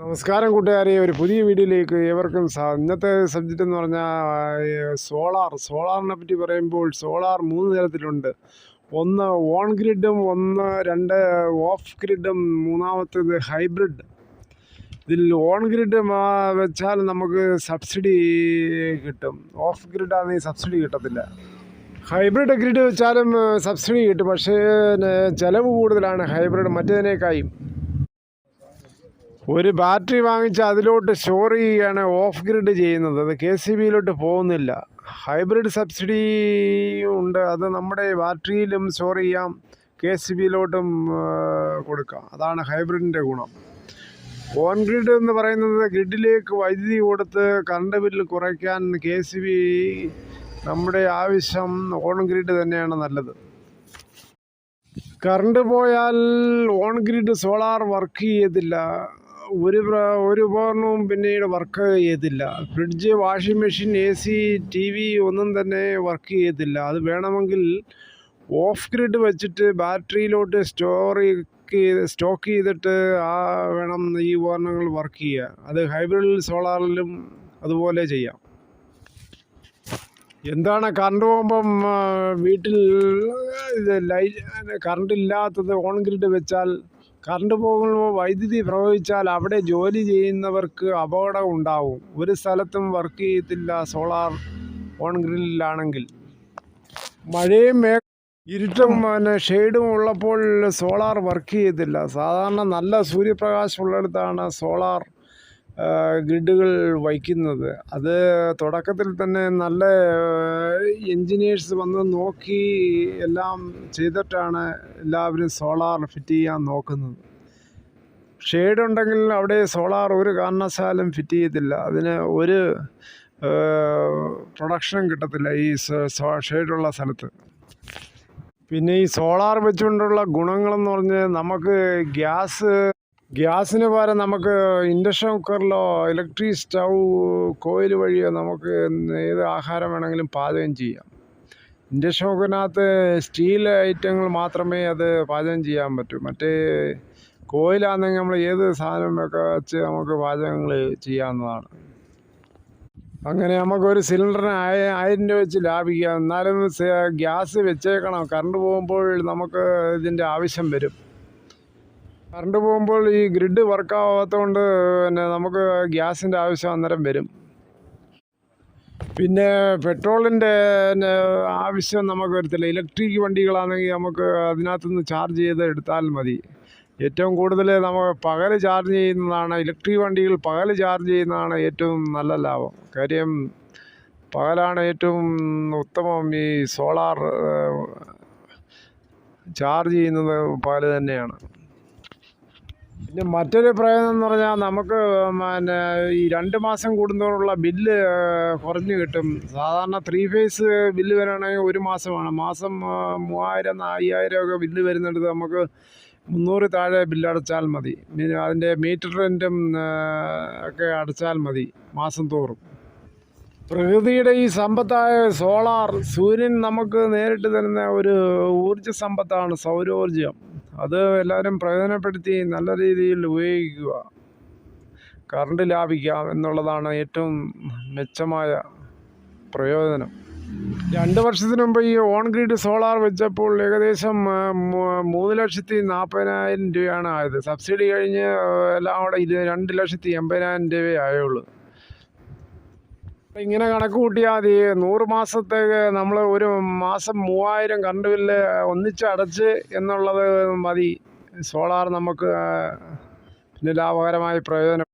നമസ്കാരം കൂട്ടുകാരെ. ഒരു പുതിയ വീഡിയോയിലേക്ക് ഏവർക്കും ഇന്നത്തെ സബ്ജക്റ്റ് എന്ന് പറഞ്ഞാൽ സോളാർ. സോളാറിനെ പറ്റി പറയുമ്പോൾ സോളാർ മൂന്ന് തരത്തിലുണ്ട്. ഒന്ന് ഓൺ ഗ്രിഡും ഒന്ന് രണ്ട് ഓഫ് ഗ്രിഡും മൂന്നാമത്തേത് ഹൈബ്രിഡ്. ഇതിൽ ഓൺ ഗ്രിഡ് വെച്ചാൽ നമുക്ക് സബ്സിഡി കിട്ടും. ഓഫ് ഗ്രിഡ് ആണെങ്കിൽ സബ്സിഡി കിട്ടത്തില്ല. ഹൈബ്രിഡ് ഗ്രിഡ് വെച്ചാലും സബ്സിഡി കിട്ടും. പക്ഷേ ചിലവ് കൂടുതലാണ് ഹൈബ്രിഡ്. മറ്റേതിനേക്കായും ഒരു ബാറ്ററി വാങ്ങിച്ച് അതിലോട്ട് സ്റ്റോർ ചെയ്യുകയാണ് ഓഫ് ഗ്രിഡ് ചെയ്യുന്നത്. അത് കെ സി ബിയിലോട്ട് പോകുന്നില്ല. ഹൈബ്രിഡ് സബ്സിഡി ഉണ്ട്. അത് നമ്മുടെ ബാറ്ററിയിലും സ്റ്റോർ ചെയ്യാം. കെ സി ബിയിലോട്ടും കൊടുക്കാം. അതാണ് ഹൈബ്രിഡിന്റെ ഗുണം. ഓൺ ഗ്രിഡ് എന്ന് പറയുന്നത് ഗ്രിഡിലേക്ക് വൈദ്യുതി കൊടുത്ത് കറണ്ട് ബില്ല് കുറയ്ക്കാൻ കെ സി ബി നമ്മുടെ ആവശ്യം ഓൺ ഗ്രിഡ് തന്നെയാണ് നല്ലത്. കറണ്ട് പോയാൽ ഓൺ ഗ്രിഡ് സോളാർ വർക്ക് ചെയ്യത്തില്ല. ഒരു ഒരു ഉപകരണവും പിന്നീട് വർക്ക് ചെയ്തില്ല fridge washing machine A C T V ഒന്നും തന്നെ വർക്ക് ചെയ്തില്ല അത് വേണമെങ്കിൽ ഓഫ് ഗ്രിഡ് വെച്ചിട്ട് ബാറ്ററിയിലോട്ട് സ്റ്റോർ ചെയ്ത് സ്റ്റോക്ക് ചെയ്തിട്ട് ആ വേണം ഈ ഉപകരണങ്ങൾ വർക്ക് ചെയ്യുക അത് ഹൈബ്രിഡ് സോളാറിലും അതുപോലെ ചെയ്യാം. എന്താണ് കറണ്ട് പോകുമ്പം വീട്ടിൽ ഇത് ലൈറ്റ് കറണ്ട് ഇല്ലാത്തത് ഓൺ ഗ്രിഡ് വെച്ചാൽ കറണ്ട് പോകുമ്പോൾ വൈദ്യുതി പ്രവഹിച്ചാൽ അവിടെ ജോലി ചെയ്യുന്നവർക്ക് അപകടം ഉണ്ടാവും. ഒരു സ്ഥലത്തും വർക്ക് ചെയ്യത്തില്ല സോളാർ ഓൺ ഗ്രില്ലാണെങ്കിൽ മഴയും മേ ഇരുട്ടും പിന്നെ ഷെയ്ഡും ഉള്ളപ്പോൾ സോളാർ വർക്ക് ചെയ്യത്തില്ല. സാധാരണ നല്ല സൂര്യപ്രകാശം ഉള്ളിടത്താണ് സോളാർ ഗ്രിഡുകൾ വയ്ക്കുന്നത്. അത് തുടക്കത്തിൽ തന്നെ നല്ല എൻജിനീയേഴ്സ് വന്ന് നോക്കി എല്ലാം ചെയ്തിട്ടാണ് എല്ലാവരും സോളാർ ഫിറ്റ് ചെയ്യാൻ നോക്കുന്നത്. ഷെയ്ഡ് ഉണ്ടെങ്കിൽ അവിടെ സോളാർ ഒരു കാരണവശാലും ഫിറ്റ് ചെയ്യത്തില്ല. അതിന് ഒരു പ്രൊഡക്ഷനും കിട്ടത്തില്ല ഈ ഷെയ്ഡുള്ള സ്ഥലത്ത്. പിന്നെ ഈ സോളാർ വെച്ചുകൊണ്ടുള്ള ഗുണങ്ങളെന്ന് പറഞ്ഞ് നമുക്ക് ഗ്യാസ് ഗ്യാസിന് പകരം നമുക്ക് ഇൻഡക്ഷൻ കുക്കറിലോ ഇലക്ട്രിക് സ്റ്റൗ കോയിൽ വഴിയോ നമുക്ക് ഏത് ആഹാരം വേണമെങ്കിലും പാചകം ചെയ്യാം. ഇൻഡക്ഷൻ കുക്കറിനകത്ത് സ്റ്റീൽ ഐറ്റങ്ങൾ മാത്രമേ അത് പാചകം ചെയ്യാൻ പറ്റൂ. മറ്റേ കോയിലാണെങ്കിൽ നമ്മൾ ഏത് സാധനം ഒക്കെ വെച്ച് നമുക്ക് പാചകങ്ങൾ ചെയ്യാവുന്നതാണ്. അങ്ങനെ നമുക്കൊരു സിലിണ്ടറിന് ആയ ആയിരം രൂപ വെച്ച് ലാഭിക്കാം. എന്നാലും ഗ്യാസ് വെച്ചേക്കണം. കറണ്ട് പോകുമ്പോൾ നമുക്ക് ഇതിന്റെ ആവശ്യം വരും. കറണ്ട് പോകുമ്പോൾ ഈ ഗ്രിഡ് വർക്കാവാത്തതുകൊണ്ട് പിന്നെ നമുക്ക് ഗ്യാസിന്റെ ആവശ്യം അന്നേരം വരും. പിന്നെ പെട്രോളിന്റെ ആവശ്യം നമുക്ക് വരത്തില്ല. ഇലക്ട്രിക് വണ്ടികളാണെങ്കിൽ നമുക്ക് അതിനകത്തുനിന്ന് ചാർജ് ചെയ്ത് എടുത്താൽ മതി. ഏറ്റവും കൂടുതൽ നമ്മൾ പകൽ ചാർജ് ചെയ്യുന്നതാണ് ഇലക്ട്രിക് വണ്ടികൾ പകൽ ചാർജ് ചെയ്യുന്നതാണ് ഏറ്റവും നല്ല ലാഭം. കാര്യം പകലാണ് ഏറ്റവും ഉത്തമം ഈ സോളാർ ചാർജ് ചെയ്യുന്നത് പകൽ തന്നെയാണ്. പിന്നെ മറ്റൊരു പ്രയോജനം എന്ന് പറഞ്ഞാൽ നമുക്ക് പിന്നെ ഈ രണ്ട് മാസം കൂടുന്നതോടുള്ള ബില്ല് കുറഞ്ഞു കിട്ടും. സാധാരണ ത്രീ ഫേസ് ബില്ല് വരികയാണെങ്കിൽ ഒരു മാസമാണ്. മാസം മൂവായിരം അയ്യായിരം ഒക്കെ ബില്ല് വരുന്നിടത്ത് നമുക്ക് മുന്നൂറ് താഴെ ബില്ല് അടച്ചാൽ മതി. അതിന്റെ മീറ്റർ റെന്റും ഒക്കെ അടച്ചാൽ മതി മാസം തോറും. പ്രകൃതിയുടെ ഈ സമ്പത്തായ സോളാർ സൂര്യൻ നമുക്ക് നേരിട്ട് തരുന്ന ഒരു ഊർജ സമ്പത്താണ് സൗരോർജം. അത് എല്ലാവരും പ്രയോജനപ്പെടുത്തി നല്ല രീതിയിൽ ഉപയോഗിക്കുക. കറണ്ട് ലാഭിക്കാം എന്നുള്ളതാണ് ഏറ്റവും മെച്ചമായ പ്രയോജനം. രണ്ട് വർഷത്തിന് മുമ്പ് ഈ ഓൺ ഗ്രിഡ് സോളാർ വെച്ചപ്പോൾ ഏകദേശം മൂന്ന് ലക്ഷത്തി നാൽപ്പതിനായിരം രൂപയാണ് ആയത്. സബ്സിഡി കഴിഞ്ഞ് എല്ലാം കൂടെ ഇത് രണ്ട് ലക്ഷത്തി എൺപതിനായിരം രൂപയേ ആയുള്ളൂ. ഇങ്ങനെ കണക്ക് കൂട്ടിയാൽ മതി. നൂറ് മാസത്തേക്ക് നമ്മൾ ഒരു മാസം മൂവായിരം കറണ്ട് ബില്ല് ഒന്നിച്ച് അടച്ച് എന്നുള്ളത് മതി. സോളാർ നമുക്ക് പിന്നെ ലാഭകരമായി പ്രയോജനം.